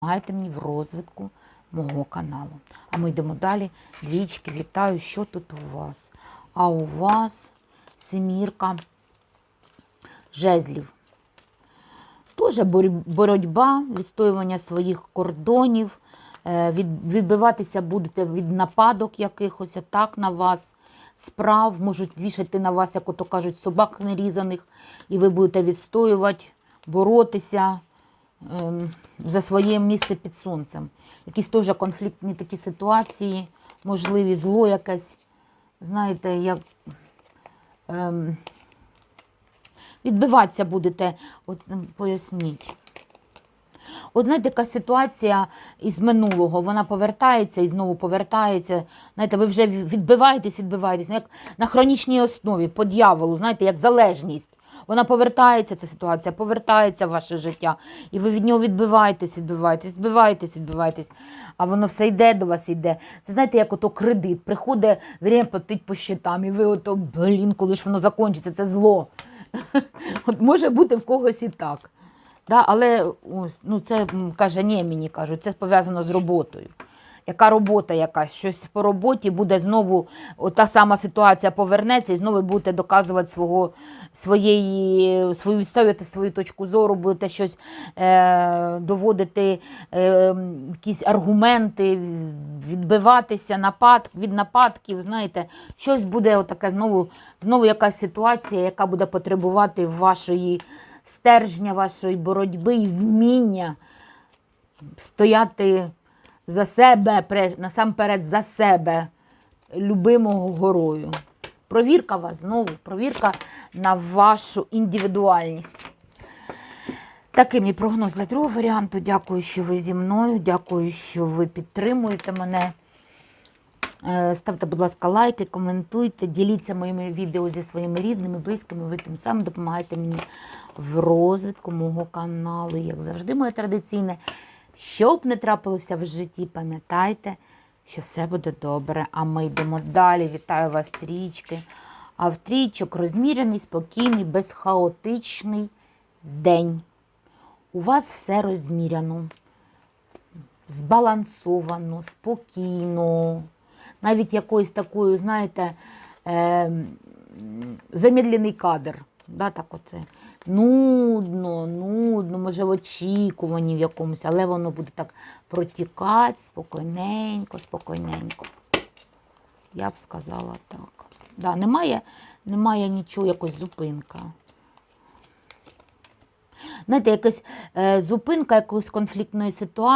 допомагайте мені в розвитку мого каналу. А ми йдемо далі. Двічки, вітаю, що тут у вас? А у вас семірка жезлів. Теж боротьба, відстоювання своїх кордонів, е, відбиватися будете від нападок якихось атак на вас, справ, можуть вішати на вас, як ото кажуть, собак нерізаних, і ви будете відстоювати, боротися за своє місце під сонцем. Якісь теж конфліктні такі ситуації, можливі, зло якесь, знаєте, як. Ем, відбиватися будете, от поясніть. От знаєте, яка ситуація із минулого, вона повертається і знову повертається. Знаєте, ви вже відбиваєтесь, відбиваєтесь, ну, як на хронічній основі, по дьяволу, знаєте, як залежність. Вона повертається, ця ситуація, повертається в ваше життя. І ви від нього відбиваєтесь, відбиваєтесь, відбиваєтесь, відбиваєтесь. А воно все йде до вас, йде. Це знаєте, як ото кредит. Приходить время платить по щитам, і ви ото, блін, коли ж воно закінчиться, це зло. От може бути в когось і так. Да, але ось, ну, це каже, ні, мені кажуть, це пов'язано з роботою. Яка робота якась, щось по роботі буде знову та сама ситуація повернеться, і знову будете доказувати свого, своєї, свою відставити свою точку зору, будете щось е, доводити, е, якісь аргументи, відбиватися напад, від нападків. Знаєте, щось буде отаке знову, знову якась ситуація, яка буде потребувати вашої стержня, вашої боротьби і вміння стояти за себе, насамперед за себе, любимого горою. Провірка вас знову, провірка на вашу індивідуальність. Такий мій прогноз для другого варіанту. Дякую, що ви зі мною. Дякую, що ви підтримуєте мене. Е, Ставте, будь ласка, лайки, коментуйте, діліться моїми відео зі своїми рідними, близькими. Ви тим самим допомагаєте мені в розвитку мого каналу. Як завжди, моє традиційне. Що б не трапилося в житті, пам'ятайте, що все буде добре. А ми йдемо далі. Вітаю вас, трічки. А в трічок розмірений, спокійний, безхаотичний день. У вас все розміряно збалансовано, спокійно, навіть якоюсь такою, знаєте, е, замедлений кадр. Да, так оце. Нудно, нудно, може в очікуванні в якомусь, але воно буде так протікати спокійненько, спокійненько. Я б сказала так. Да, немає, немає нічого, якось зупинка. Знаєте, якась е, зупинка якоїсь конфліктної ситуації.